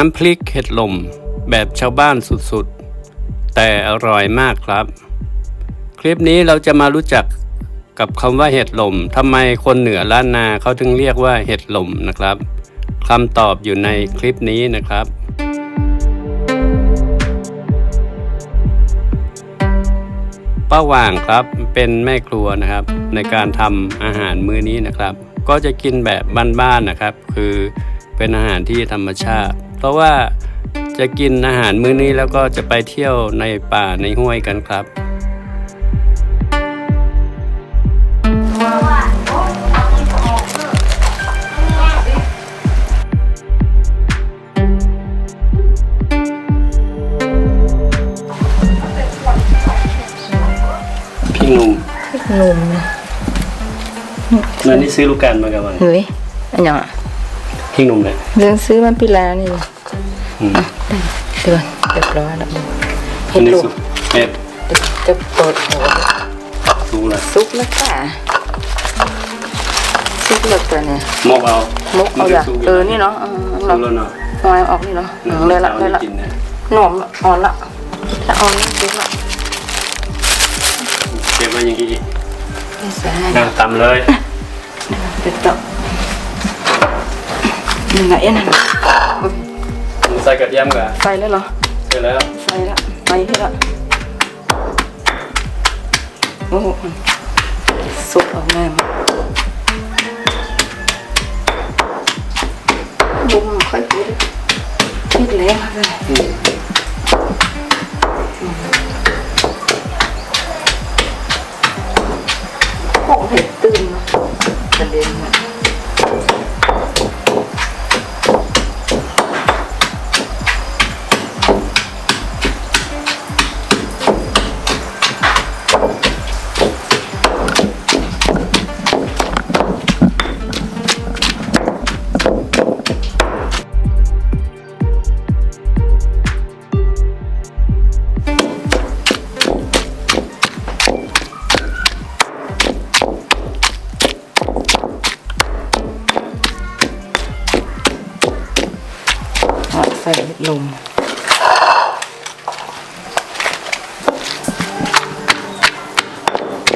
น้ำพริกเห็ดลมแบบชาวบ้านสุดๆ แต่อร่อยมากครับ คลิปนี้เราจะมารู้จักกับคำว่าเห็ดลมทำไมคนเหนือล้านนาเขาถึงเรียกว่าเห็ดลมนะครับคำตอบอยู่ในคลิปนี้นะครับ ป้าหว่างครับเป็นแม่ครัวนะครับ ในการทำอาหารมื้อนี้นะครับ ก็จะกินแบบบ้านๆนะครับ คือเป็นอาหารที่ธรรมชาติ เพราะว่าจะกินอาหารมื้อนี้แล้วก็จะไปเที่ยวในป่าในห้วยกันครับพี่นุ่มหนุ่มนะนั่นนี่ซื้อลูกกันมากับมันเฮ้ยอันยังอะ พี่นุ่มเลยเรื่องซื้อมันปีแล้วนี่อืมเดือนเรียบร้อยแล้วอัเห็นดนี้ลูกสุกเห็ดจะเปิดหัวรู้ละซุปแล้วค่ะซุปแล้วตัวเนี่ยมกเอามุกเอาอย่าเออนี่เนาะเออสุเนาะกแล้วเนาะนอยออกนี่เนาะเออเลยละเลยละกินนะหนอมละอ่อนละถ้าอ่อนนี่ซุปละเก็บไว้อย่างนี้อีกไม่ใส่นั่งตำเลยเด็ดต่อ ยังไงอะนะมึงใส่กระเทียมกับใส่แล้วเหรอ เสร็จแล้วใส่ละไปให้ละโอ้โหซุปออกแม่มาบุ้มค่อยพูดคิดแล้วเลยอืมโอ้เห็ดตื่นเนาะประเด็นน่ะ ส่ลม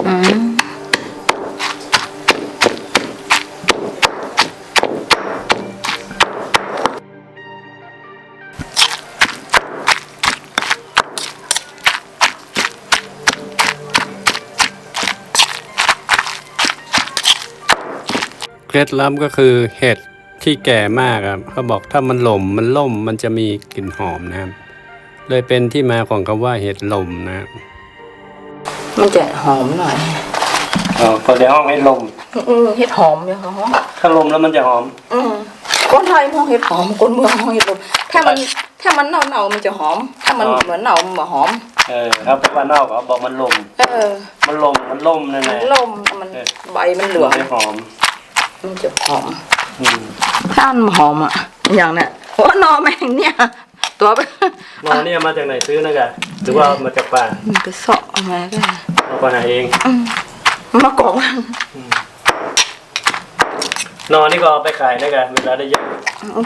อืมเคล็ดลับก็คือเห็ด ที่แก่มากครับเขาบอกถ้ามันหล่มมันล่มมันจะมีกลิ่นหอมนะครับเลยเป็นที่มาของคำว่าเห็ดลมนะครับมันจะหอมหน่อยอ๋อพอเดี๋ยวห้องให้ลมอืมเห็ดหอมเนี่ยค่ะหอมถ้าลมแล้วมันจะหอม อืมคนไทยมองเห็ดหอมคนเมืองมองเห็ดลมถ้ามันถ้ามันเน่าเน่าๆมันจะหอม ถ้ามันอ๋อเหมือนเน่ามันบ่หอมเออครับเพราะว่านอกเขาบอกมันลมเออ มันลมมันล่มนั่นแหมัละนลมมันเออใบมันเหลืองมันจะหอมมันจะหอมอืม ถ้ามันหอมอะ อย่างเนี้ยโอ้นอแมงเนี่ย ตัวไปนอเนี่ยมาจากไหนซื้อนะกะหรือว่ามาจากป่ามันไปเสาะเอามาก็เอาไปหาเองอืมมากอกมันนอนนี่ก็เอาไปขายนะกะเวลาได้เยอะ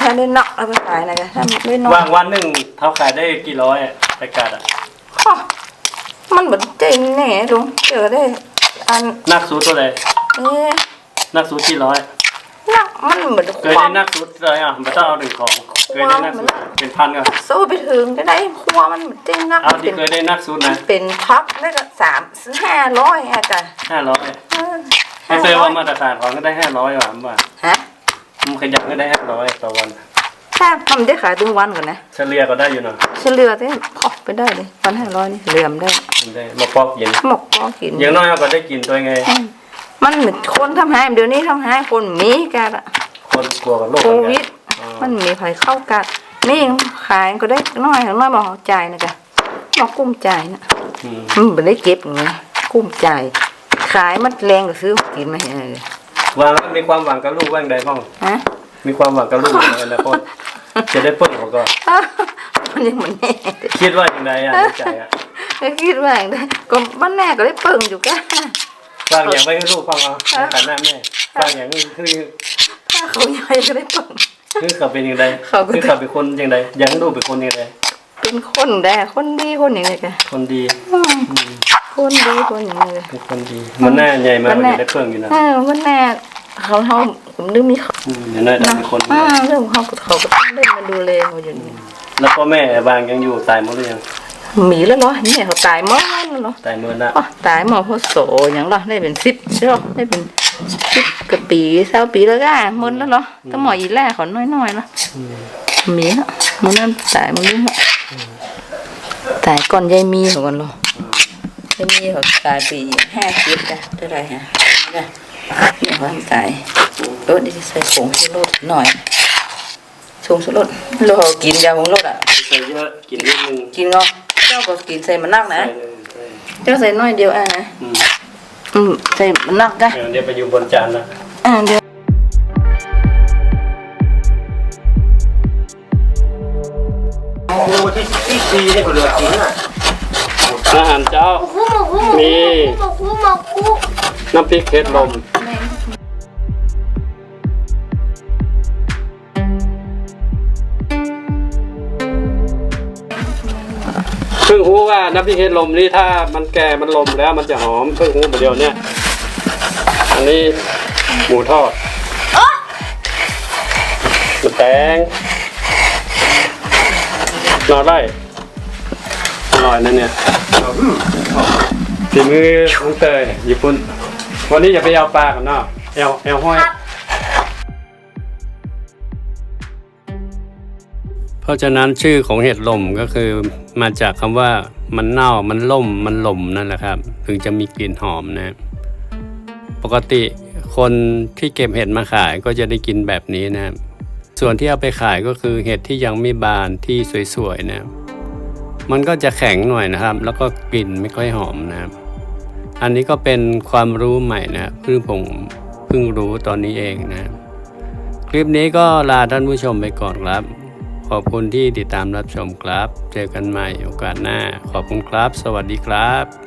ถ้าได้นอกเอาไปขายนะกะถ้าไม่นอกว่างวันหนึ่งเขาขายได้กี่ร้อยอะไปกัดอะอ้อมันเหมือนเจ๋งแน่ลุงเจอได้ อันนักสูตรตัวไหนเอ๊ะนักสูตรที่ร้อย นักมันเหมือนเคยได้นักสูตรอะไรอะมันต้องเอาหนึ่งของ เคยได้นักสูตรเป็นพันก็สู้ไปถึงจะได้ครัวมันเหมือนเจ๋งนักเอามันที่เป็นเคยได้นักสูตรนะเป็นพับได้ก็สามห้าร้อยอาจารย์ห้าร้อยเออให้เซอร์ว่ามาตรฐานของก็ได้ห้าร้อยว่ะผมว่าฮะมันขยับก็ได้ห้าร้อยต่อวัน ถ้าทำได้ขายถึงวันก่อนนะเฉลี่ยก็ได้อยู่เนาะเฉลี่ยได้พอไปได้เลยวันห้าร้อยนี่เหลื่อมได้มันได้มาปอกเย็นหมกก็กิน อย่างน้อยเราก็ได้กินตัวไงมั นเหมือนคนทำให้เดี๋ยวนี้ทำให้คนมีกันอะ คนกลัวกับโรคโคเหมือนวิกัดนอ๋อมันมีภัยเข้ากัดนี่ขายก็ได้น้อยน้อยบอกจ่ายนะจ๊ะบอกกุ้มจ่ายนะอืมมันไม่ได้เก็บอย่างเงี้ยกุ้มจ่ายขายมันแรงก็ซื้อกินมาให้เลยวางแล้วมีความหวังกับลูกว่างใดบ้างฮะ มีความหวังกับลูกในอนาคตจะได้เปิ้ลเขาก็ มันยังเหมือนแน่คิดว่าอย่างไรอะในใจอะไม่คิดว่าอย่างไรก็บ้านแน่ก็ได้เปิ่งอยู่แก ฟังอย่างไม่ให้ลูกฟังเอาในฐานะแม่ฟังอย่างนี้คือถ้าเขาใหญ่ก็ได้เปิ่งคือเขาเป็นยังไงเขาก็ คือเขาเป็นคนยังไงยังดูเป็นคนยังไงเป็นคนแด่คนดีคนอย่างไรกันคนดีคนดีคนอย่างไรกันเป็นคนดี มันหน้าใหญ่มากมันมันแน่ได้เครื่องอยู่นะเออวันแน่เขาเขาผมนึกมีเขาอืมอย่างน้อยต้องเป็นคนดีอ่าเรื่องของเขาเขาก็ต้องเล่นมาดูแลเขาอยู่นี่แล้วพ่อแม่บางยังอยู่ตายหมดหรือยัง หมีแล้วเหรอเนี่ยเขาตายหมดแล้วเหรอตายเมื่อนะอ๋อตายหมอเพราะโสอย่างเหรอได้เป็นสิบใช่หรอได้เป็นสิบกว่าปีเศร้าปีแล้วก็หมดแล้วเหรอก็หมออีแรกเขาน้อยๆเนาะหมีละมันนั่นตายมันนี่ละตายก่อนยายมีเขาก่อนเหรอยายมีเขาตายปีห้าสิบจ้ะเท่าไหรฮะเนี่ยเนี่ยเขาตายรถดิใส่ผงชูรสหน่อยผงชูรสเราเขากินยาผงรสอะใส่เยอะกินนิดนึงกินก็ เจ้าก็กินใส่มันนักนะใส่เลยใส่เจ้าใส่น้อยเดียวอะนะอืมอืมใส่มันนักจ้ะเดี๋ยวไปอยู่บนจานนะอ่าเดี๋ยวที่ที่ซีเนี่ยเขาเหลือกินอะอาหารเจ้าหมกคู่หมกคู่มีหมกคู่หมกคู่น้ำพริกเค็ดลม ว่าน้ำพริกเค็ดลมนี่ถ้ามันแก่มันลมแล้วมันจะหอมเพิ่งรู้ประเดี๋ยวเนี่ยอันนี้หมูทอดหมูแตงนอนไร่อร่อยนะเนี่ยฝีมือของเตยญี่ปุ่น วันนี้อย่าไปเอาปลากันเนาะเอลเอลห้อย เพราะฉะนั้นชื่อของเห็ดลมก็คือมาจากคำว่ามันเน่ามันล่มมันหล่มนั่นแหละครับ ถึงจะมีกลิ่นหอมนะปกติคนที่เก็บเห็ดมาขายก็จะได้กินแบบนี้นะครับส่วนที่เอาไปขายก็คือเห็ดที่ยังไม่บานที่สวยๆนะมันก็จะแข็งหน่อยนะครับ แล้วก็กลิ่นไม่ค่อยหอมนะครับ อันนี้ก็เป็นความรู้ใหม่นะเพิ่งผมเพิ่งรู้ตอนนี้เองนะ คลิปนี้ก็ลาท่านผู้ชมไปก่อนครับ ขอบคุณที่ติดตามรับชมครับ เจอกันใหม่โอกาสหน้า ขอบคุณครับ สวัสดีครับ